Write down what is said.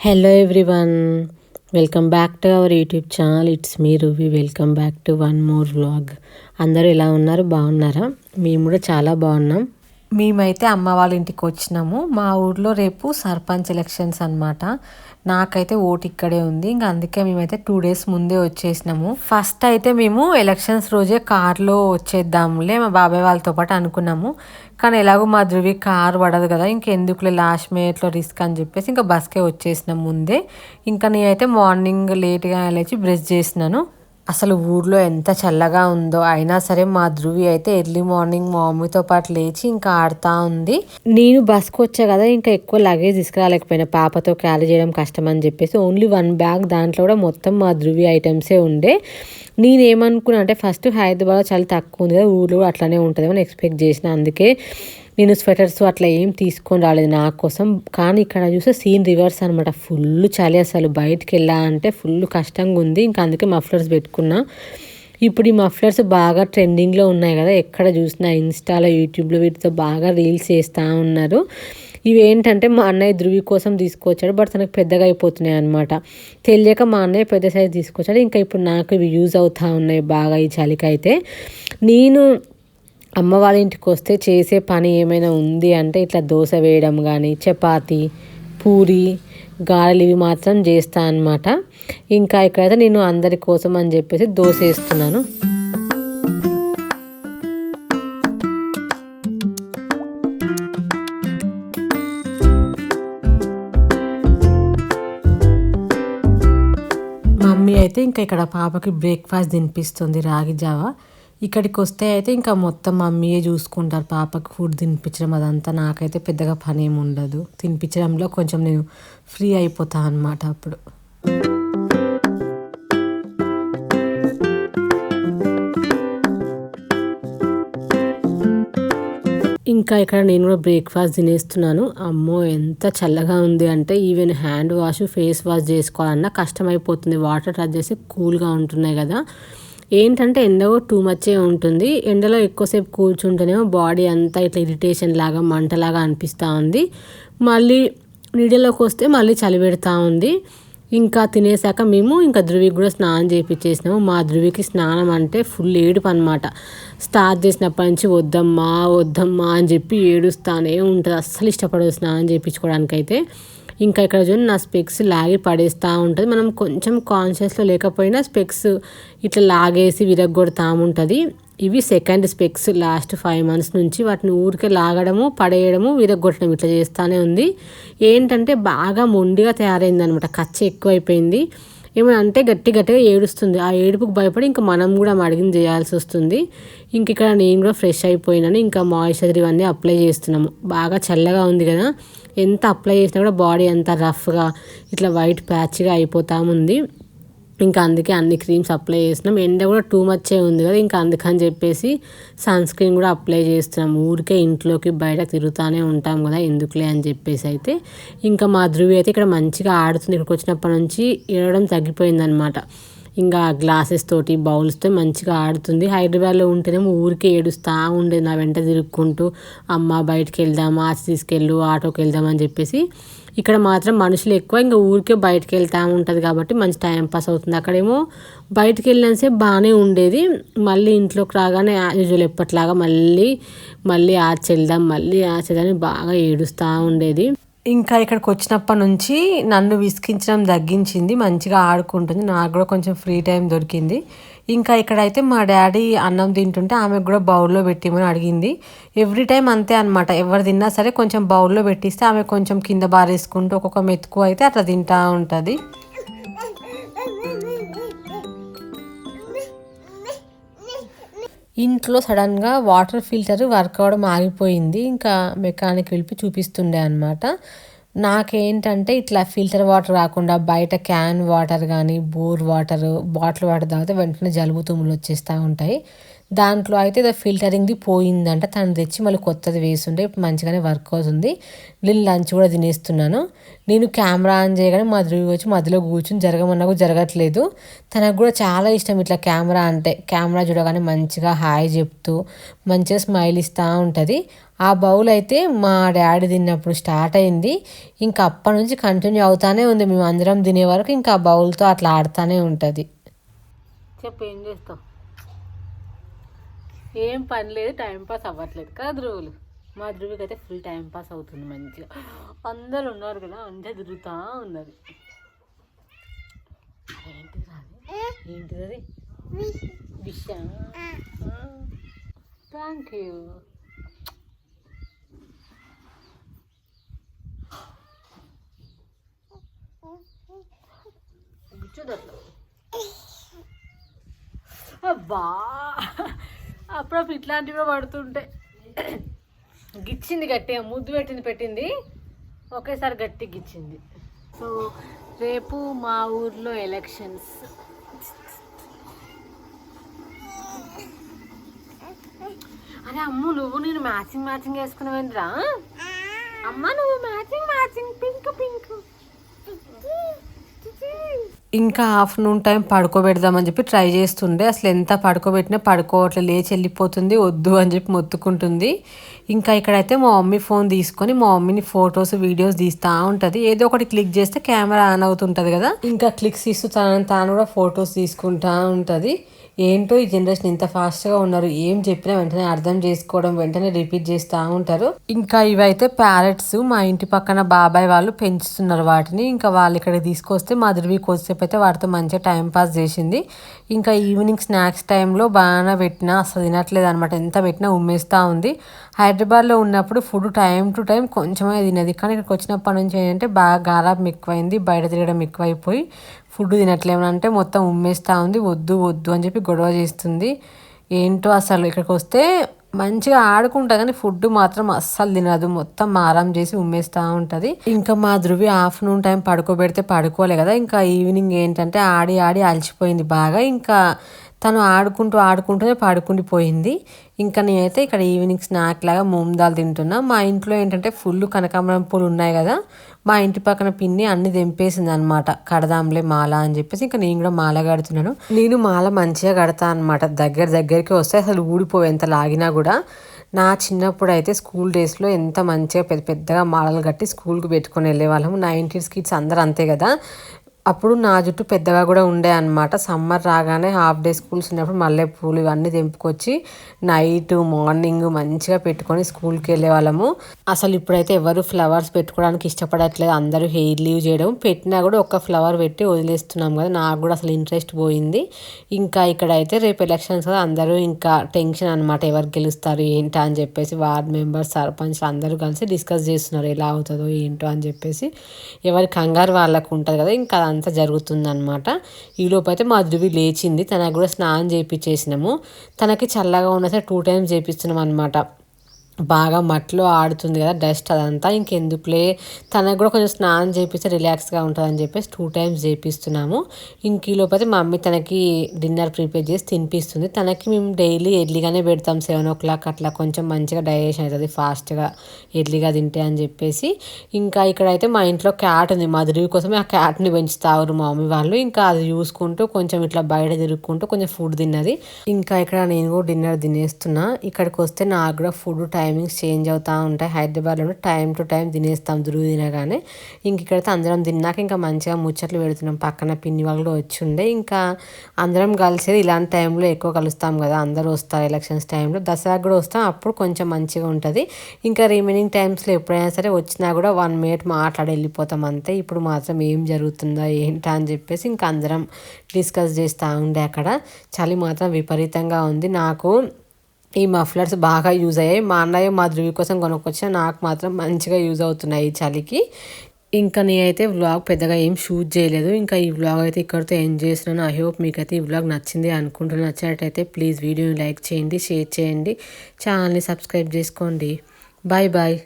Hello everyone welcome back to our YouTube channel it's me Ruvi welcome back to one more vlog అందరూ ఎలా ఉన్నారు? బాగున్నారా? మేము కూడా చాలా బాగున్నాం. మేమైతే అమ్మ వాళ్ళ ఇంటికి వచ్చినాము. మా ఊర్లో రేపు సర్పంచ్ ఎలక్షన్స్ అన్నమాట. నాకైతే ఓటు ఇక్కడే ఉంది. ఇంకా అందుకే మేమైతే టూ డేస్ ముందే వచ్చేసినాము. ఫస్ట్ అయితే మేము ఎలక్షన్స్ రోజే కార్లో వచ్చేద్దాంలే మా బాబాయ్ వాళ్ళతో పాటు అనుకున్నాము. కానీ ఎలాగో మా ధృవి కార్ పడదు కదా ఇంకెందుకులే లాస్ట్ మినిట్లో రిస్క్ అని చెప్పేసి ఇంకా బస్కే వచ్చేసినాం ముందే. ఇంకా నేనైతే మార్నింగ్ లేట్గా లేచి బ్రష్ చేసినాను. అసలు ఊర్లో ఎంత చల్లగా ఉందో. అయినా సరే మా ధృవి అయితే ఎర్లీ మార్నింగ్ మా మమ్మీతో పాటు లేచి ఇంకా ఆడుతూ ఉంది. నేను బస్కి వచ్చా కదా ఇంకా ఎక్కువ లగేజ్ తీసుకురాలేకపోయినా. పాపతో క్యారీ చేయడం కష్టం అని చెప్పేసి ఓన్లీ వన్ బ్యాగ్ దాంట్లో కూడా మొత్తం మా ధ్రువి ఐటమ్సే ఉండే. నేనేమనుకున్నా అంటే ఫస్ట్ హైదరాబాద్ చాలా తక్కువ ఉంది కదా ఊర్లో అట్లానే ఉంటుంది అని ఎక్స్పెక్ట్ చేసిన. అందుకే నేను స్వెటర్స్ అట్లా ఏం తీసుకొని రాలేదు నా కోసం. కానీ ఇక్కడ చూస్తే సీన్ రివర్స్ అనమాట ఫుల్ చలి అసలు. బయటికి వెళ్ళా అంటే ఫుల్ కష్టంగా ఉంది. ఇంకా అందుకే మఫ్లర్స్ పెట్టుకున్నా. ఇప్పుడు ఈ మఫ్లర్స్ బాగా ట్రెండింగ్లో ఉన్నాయి కదా. ఎక్కడ చూసినా ఇన్స్టాలో యూట్యూబ్లో వీటితో బాగా రీల్స్ చేస్తూ ఉన్నారు. ఇవి ఏంటంటే మా అన్నయ్య ధృవి కోసం తీసుకొచ్చాడు. బట్ తనకు పెద్దగా అయిపోతున్నాయి అనమాట తెలియక మా అన్నయ్య పెద్ద సైజు తీసుకొచ్చాడు. ఇంకా ఇప్పుడు నాకు ఇవి యూజ్ అవుతూ ఉన్నాయి బాగా ఈ చలికైతే. నేను అమ్మ వాళ్ళ ఇంటికి వస్తే చేసే పని ఏమైనా ఉంది అంటే ఇట్లా దోశ వేయడం కానీ చపాతి పూరి గారెలు ఇవి మాత్రం చేస్తా అనమాట ఇంకా ఇక్కడైతే నేను అందరి కోసం అని చెప్పేసి దోశ వేస్తున్నాను. మమ్మీ అయితే ఇంకా ఇక్కడ పాపకి బ్రేక్ఫాస్ట్ తినిపిస్తుంది రాగి జావా. ఇక్కడికి వస్తే అయితే ఇంకా మొత్తం మమ్మీయే చూసుకుంటారు. పాపకు ఫుడ్ తినిపించడం అదంతా నాకైతే పెద్దగా పని ఏమి ఉండదు తినిపించడంలో కొంచెం నేను ఫ్రీ అయిపోతా అనమాట అప్పుడు. ఇంకా ఇక్కడ నేను కూడా బ్రేక్ఫాస్ట్ తినేస్తున్నాను. అమ్మో ఎంత చల్లగా ఉంది అంటే even hand wash face wash చేసుకోవాలన్నా కష్టమైపోతుంది. వాటర్ టచ్ చేసి కూల్గా ఉంటున్నాయి కదా. ఏంటంటే ఎండ టూ మచ్చే ఉంటుంది. ఎండలో ఎక్కువసేపు కూర్చుంటేనేమో బాడీ అంతా ఇట్లా ఇరిటేషన్ లాగా మంటలాగా అనిపిస్తూ ఉంది. మళ్ళీ నీడలోకి వస్తే మళ్ళీ చలి పెడతా ఉంది. ఇంకా తినేసాక మేము ఇంకా ధృవికి కూడా స్నానం చేయించేసినాము మా ధృవికి స్నానం అంటే ఫుల్ ఏడుపు అనమాట స్టార్ట్ చేసినప్పటి నుంచి వద్దమ్మా వద్దమ్మా అని చెప్పి ఏడుస్తానే ఉంటుంది. అస్సలు ఇష్టపడదు స్నానం చేయించుకోవడానికైతే ఇంకా ఇక్కడ చూడండి నా స్పెక్స్ లాగి పడేస్తూ ఉంటుంది. మనం కొంచెం కాన్షియస్లో లేకపోయినా స్పెక్స్ ఇట్లా లాగేసి విరగొడతా ఉంటుంది. ఇవి second specs last five months నుంచి వాటిని ఊరికే లాగడము పడేయడము విరగొట్టడం ఇట్లా చేస్తూనే ఉంది. ఏంటంటే బాగా మొండిగా తయారైంది అనమాట ఖర్చు ఎక్కువైపోయింది. ఏమైనా అంటే గట్టి గట్టిగా ఏడుస్తుంది. ఆ ఏడుపుకు భయపడి ఇంకా మనం కూడా మడిగిన చేయాల్సి వస్తుంది. ఇంక ఇక్కడ నేను కూడా ఫ్రెష్ అయిపోయినాను. ఇంకా మాయిశ్చరైజర్ ఇవన్నీ అప్లై చేస్తున్నాము. బాగా చల్లగా ఉంది కదా. ఎంత అప్లై చేసినా కూడా బాడీ అంత రఫ్గా ఇట్లా వైట్ ప్యాచ్గా అయిపోతా ఉంది ఇంకా అందుకే అన్ని క్రీమ్స్ అప్లై చేస్తున్నాం. ఎండ కూడా టూ మచ్చే ఉంది కదా ఇంకా అందుకని చెప్పేసి సన్ స్క్రీన్ కూడా అప్లై చేస్తున్నాం. ఊరికే ఇంట్లోకి బయట తిరుగుతూనే ఉంటాం కదా ఎందుకులే అని చెప్పేసి అయితే. ఇంకా మా ధృవి అయితే ఇక్కడ మంచిగా ఆడుతుంది. ఇక్కడికి వచ్చినప్పటి నుంచి ఏడవడం తగ్గిపోయిందనమాట ఇంకా గ్లాసెస్ తోటి బౌల్స్తో మంచిగా ఆడుతుంది. హైదరాబాద్లో ఉంటేనేమో ఊరికే ఏడుస్తూ ఉండేది నా వెంట తిరుక్కుంటూ అమ్మ బయటకు వెళ్దాం ఆచి తీసుకెళ్ళు ఆటోకి వెళ్దాం అని చెప్పేసి. ఇక్కడ మాత్రం మనుషులు ఎక్కువ ఇంకా ఊరికే బయటకు వెళ్తూ ఉంటుంది కాబట్టి మంచి టైం పాస్ అవుతుంది. అక్కడేమో బయటకు వెళ్ళినసే బాగానే ఉండేది. మళ్ళీ ఇంట్లోకి రాగానే యూజువల్ ఎప్పట్లాగా మళ్ళీ మళ్ళీ ఆచి వెళ్దాం మళ్ళీ ఆచి వెళ్దాం బాగా ఏడుస్తూ ఉండేది. ఇంకా ఇక్కడికి వచ్చినప్పటి నుంచి నన్ను విసికించడం తగ్గించింది మంచిగా ఆడుకుంటుంది. నాకు కూడా కొంచెం ఫ్రీ టైం దొరికింది. ఇంకా ఇక్కడైతే మా డాడీ అన్నం తింటుంటే ఆమెకు కూడా బౌల్లో పెట్టిమని అడిగింది. ఎవ్రీ టైం అంతే అనమాట ఎవరు తిన్నా సరే కొంచెం బౌల్లో పెట్టిస్తే ఆమె కొంచెం కింద బారేసుకుంటూ ఒక్కొక్క మెతుకు అయితే అట్లా తింటూ ఉంటుంది. ఇంట్లో సడన్గా వాటర్ ఫిల్టర్ వర్క్ అవ్వడం ఆగిపోయింది. ఇంకా మెకానిక్ పిలిపి చూపిస్తుండే అనమాట నాకేంటంటే ఇట్లా ఫిల్టర్ వాటర్ రాకుండా బయట క్యాన్ వాటర్ కానీ బోర్ వాటర్ బాటిల్ వాటర్ తాగితే వెంటనే జలుబు తుమ్ములు వచ్చేస్తూ ఉంటాయి. దాంట్లో అయితే ఏదో ఫిల్టరింగ్ది పోయిందంట. తను తెచ్చి మళ్ళీ కొత్తది వేస్తుంటే ఇప్పుడు మంచిగానే వర్క్ అవుతుంది. నేను లంచ్ కూడా తినేస్తున్నాను. నేను కెమెరా ఆన్ చేయగానే మా ధృవి వచ్చి మధ్యలో కూర్చుని జరగమన్నా కూడా జరగట్లేదు. తనకు కూడా చాలా ఇష్టం ఇట్లా కెమెరా అంటే కెమెరా చూడగానే మంచిగా హాయ్ చెప్తూ మంచిగా స్మైల్ ఇస్తూ ఉంటుంది. ఆ బౌల్ అయితే మా డాడీ తిన్నప్పుడు స్టార్ట్ అయింది. ఇంకా అప్పటి నుంచి కంటిన్యూ అవుతానే ఉంది. మేము అందరం తినే వరకు ఇంకా ఆ బౌల్తో అట్లా ఆడుతూనే ఉంటుంది. చెప్పు ఏం చేస్తావు? ఏం పని లేదు టైం పాస్ అవ్వట్లేదు కదా ధ్రువులు. మా ధ్రువుకి అయితే ఫుల్ టైం పాస్ అవుతుంది మంచిగా. అందరు ఉన్నారు కదా అందరు తిరుగుతూ ఉన్నారు ఏంటిది రాది ఏంటిది అది? విషా. థ్యాంక్ యూ కూర్చోదట్లు. అబ్బా. అప్పుడప్పుడు ఇట్లాంటివి పడుతుంటే గిచ్చింది గట్టిగా ముద్దు పెట్టింది పెట్టింది. ఒకేసారి గట్టి గిచ్చింది. సో రేపు మా ఊర్లో ఎలక్షన్స్. అరే అమ్ము నువ్వు నేను మ్యాచింగ్ మ్యాచింగ్ వేసుకున్నావేంద్రా? అమ్మ నువ్వు మ్యాచింగ్ మ్యాచింగ్ పింక్ పింక్. ఇంకా ఆఫ్టర్నూన్ టైం పడుకోబెడదామని చెప్పి ట్రై చేస్తుండే. అసలు ఎంత పడుకోబెట్టినా పడుకోవట్లే లేచి వెళ్ళిపోతుంది వద్దు అని చెప్పి మొత్తుకుంటుంది. ఇంకా ఇక్కడైతే మా మమ్మీ ఫోన్ తీసుకొని మా మమ్మీని ఫొటోస్ వీడియోస్ తీస్తూ ఉంటుంది. ఏదో ఒకటి క్లిక్ చేస్తే కెమెరా ఆన్ అవుతుంటుంది కదా. ఇంకా క్లిక్స్ ఇస్తూ తనని తాను కూడా ఫొటోస్ తీసుకుంటా ఉంటుంది. ఏంటో ఈ జనరేషన్ ఇంత ఫాస్ట్గా ఉన్నారు ఏం చెప్పినా వెంటనే అర్థం చేసుకోవడం వెంటనే రిపీట్ చేస్తూ ఉంటారు. ఇంకా ఇవైతే ప్యారెట్స్ మా ఇంటి పక్కన బాబాయ్ వాళ్ళు పెంచుతున్నారు వాటిని. ఇంకా వాళ్ళు ఇక్కడికి తీసుకొస్తే మా ధృవి కొద్దిసేపు అయితే వాటితో మంచిగా టైం పాస్ చేసింది. ఇంకా ఈవినింగ్ స్నాక్స్ టైంలో బాగా పెట్టినా అసలు తినట్లేదు అనమాట ఎంత పెట్టినా ఉమ్మేస్తూ ఉంది. హైదరాబాద్లో ఉన్నప్పుడు ఫుడ్ టైం టు టైం కొంచెమే తినేది. కానీ ఇక్కడికి వచ్చినప్పటి నుంచి ఏంటంటే బాగా గారాబం ఎక్కువైంది బయట తిరగడం ఎక్కువైపోయి ఫుడ్ తినట్లేమనంటే మొత్తం ఉమ్మేస్తూ ఉంది వద్దు వద్దు అని చెప్పి గొడవ చేస్తుంది. ఏంటో అసలు ఇక్కడికి వస్తే మంచిగా ఆడుకుంటా కానీ ఫుడ్ మాత్రం అస్సలు తినదు. మొత్తం మారం చేసి ఉమ్మేస్తూ ఉంటుంది. ఇంకా మా ధృవి ఆఫ్టర్నూన్ టైం పడుకోబెడితే పడుకోలే కదా. ఇంకా ఈవినింగ్ ఏంటంటే ఆడి ఆడి అలసిపోయింది బాగా. ఇంకా తను ఆడుకుంటూ ఆడుకుంటూనే పడుకుండిపోయింది. ఇంకా నేనైతే ఇక్కడ ఈవినింగ్ స్నాక్ లాగా మూందాలు తింటున్నా. మా ఇంట్లో ఏంటంటే ఫుల్ కనకాంబరం పూలు ఉన్నాయి కదా. మా ఇంటి పక్కన పిన్ని అన్ని తెంపేసింది అనమాట కడదాంలే మాల అని చెప్పేసి ఇంకా నేను కూడా మాల కడుతున్నాను. నేను మాల మంచిగా కడతా అనమాట దగ్గర దగ్గరికి వస్తే అసలు ఊడిపోయి ఎంత లాగినా కూడా. నా చిన్నప్పుడు అయితే స్కూల్ డేస్లో ఎంత మంచిగా పెద్ద పెద్దగా మాలలు కట్టి స్కూల్కి పెట్టుకొని వెళ్ళే వాళ్ళము నైంటీస్ కిడ్స్ అందరూ అంతే కదా. అప్పుడు నా జుట్టు పెద్దగా కూడా ఉండే అనమాట సమ్మర్ రాగానే హాఫ్ డే స్కూల్స్ ఉన్నప్పుడు మల్లెపూలు ఇవన్నీ తెంపుకొచ్చి నైట్ మార్నింగ్ మంచిగా పెట్టుకొని స్కూల్కి వెళ్ళే వాళ్ళము అసలు ఇప్పుడైతే ఎవరు ఫ్లవర్స్ పెట్టుకోవడానికి ఇష్టపడట్లేదు. అందరూ హెయిర్ లీవ్ చేయడం. పెట్టినా కూడా ఒక ఫ్లవర్ పెట్టి వదిలేస్తున్నాం కదా. నాకు కూడా అసలు ఇంట్రెస్ట్ పోయింది. ఇంకా ఇక్కడైతే రేపు ఎలక్షన్స్ కదా. అందరూ ఇంకా టెన్షన్ అనమాట ఎవరు గెలుస్తారు ఏంటా అని చెప్పేసి వార్డ్ మెంబర్స్ సర్పంచ్ అందరూ కలిసి డిస్కస్ చేస్తున్నారు. ఎలా అవుతుందో ఏంటో అని చెప్పేసి. ఎవరి కంగారు వాళ్ళకు ఉంటుంది కదా. ఇంకా అదంతా జరుగుతుందనమాట ఈలోపు అయితే మా ధృవి లేచింది. తనకు కూడా స్నానం చేయించేసినాము తనకి చల్లగా ఉన్న సరే టూ టైమ్స్ చేపిస్తున్నాం అనమాట బాగా మట్లో ఆడుతుంది కదా డస్ట్ అదంతా. ఇంకెందుకులే తనకు కూడా కొంచెం స్నానం చేపిస్తే రిలాక్స్గా ఉంటుందని చెప్పేసి టూ టైమ్స్ చేపిస్తున్నాము. ఇంక ఈలోపైతే మా మమ్మీ తనకి డిన్నర్ ప్రిపేర్ చేసి తినిపిస్తుంది. తనకి మేము డైలీ ఎర్లీగానే పెడతాం సెవెన్ ఓ క్లాక్ అట్లా కొంచెం మంచిగా డైజెషన్ అవుతుంది ఫాస్ట్గా ఎర్లీగా తింటే అని చెప్పేసి. ఇంకా ఇక్కడైతే మా ఇంట్లో క్యాట్ ఉంది మా ధృవి కోసమే ఆ క్యాట్ని పెంచుతారు మా మమ్మీ వాళ్ళు. ఇంకా అది చూసుకుంటూ కొంచెం ఇట్లా బయట తిరుగుకుంటూ కొంచెం ఫుడ్ తిన్నది. ఇంకా ఇక్కడ నేను కూడా డిన్నర్ తినేస్తున్నా. ఇక్కడికి వస్తే నాకు కూడా ఫుడ్ టైం టైమింగ్స్ చేంజ్ అవుతూ ఉంటాయి. హైదరాబాద్లో టైం టు టైం తినేస్తాం దురుగు తినగానే. ఇంక ఇక్కడైతే అందరం తిన్నాక ఇంకా మంచిగా ముచ్చట్లు పెడుతున్నాం. పక్కన పిన్ని వాళ్ళు కూడా వచ్చి ఉండే. ఇంకా అందరం కలిసేది ఇలాంటి టైంలో ఎక్కువ కలుస్తాం కదా. అందరూ వస్తారు ఎలక్షన్స్ టైంలో. దసరాకు కూడా వస్తాం. అప్పుడు కొంచెం మంచిగా ఉంటుంది. ఇంకా రిమైనింగ్ టైమ్స్లో ఎప్పుడైనా సరే వచ్చినా కూడా వన్ మినిట్ మాట్లాడి వెళ్ళిపోతాం అంతే. ఇప్పుడు మాత్రం ఏం జరుగుతుందా ఏంటా అని చెప్పేసి ఇంకా అందరం డిస్కస్ చేస్తూ ఉండే అక్కడ. చలి మాత్రం విపరీతంగా ఉంది. నాకు ఈ మఫ్లర్స్ బాగా యూజ్ అయ్యాయి. మా అన్నయ్య మా ధృవి కోసం కొనుక్కొచ్చిన నాకు మాత్రం మంచిగా యూజ్ అవుతున్నాయి ఈ చలికి. ఇంకా నేనైతే వ్లాగ్ పెద్దగా ఏం షూట్ చేయలేదు. ఇంకా ఈ వ్లాగ్ అయితే ఇక్కడితో ఎంజాయ్ చేస్తున్నాను? ఐ హోప్ మీకైతే ఈ వ్లాగ్ నచ్చింది అనుకుంటున్నా. నచ్చినట్టయితే ప్లీజ్ వీడియోని లైక్ చేయండి షేర్ చేయండి. ఛానల్ని సబ్స్క్రైబ్ చేసుకోండి. Bye bye.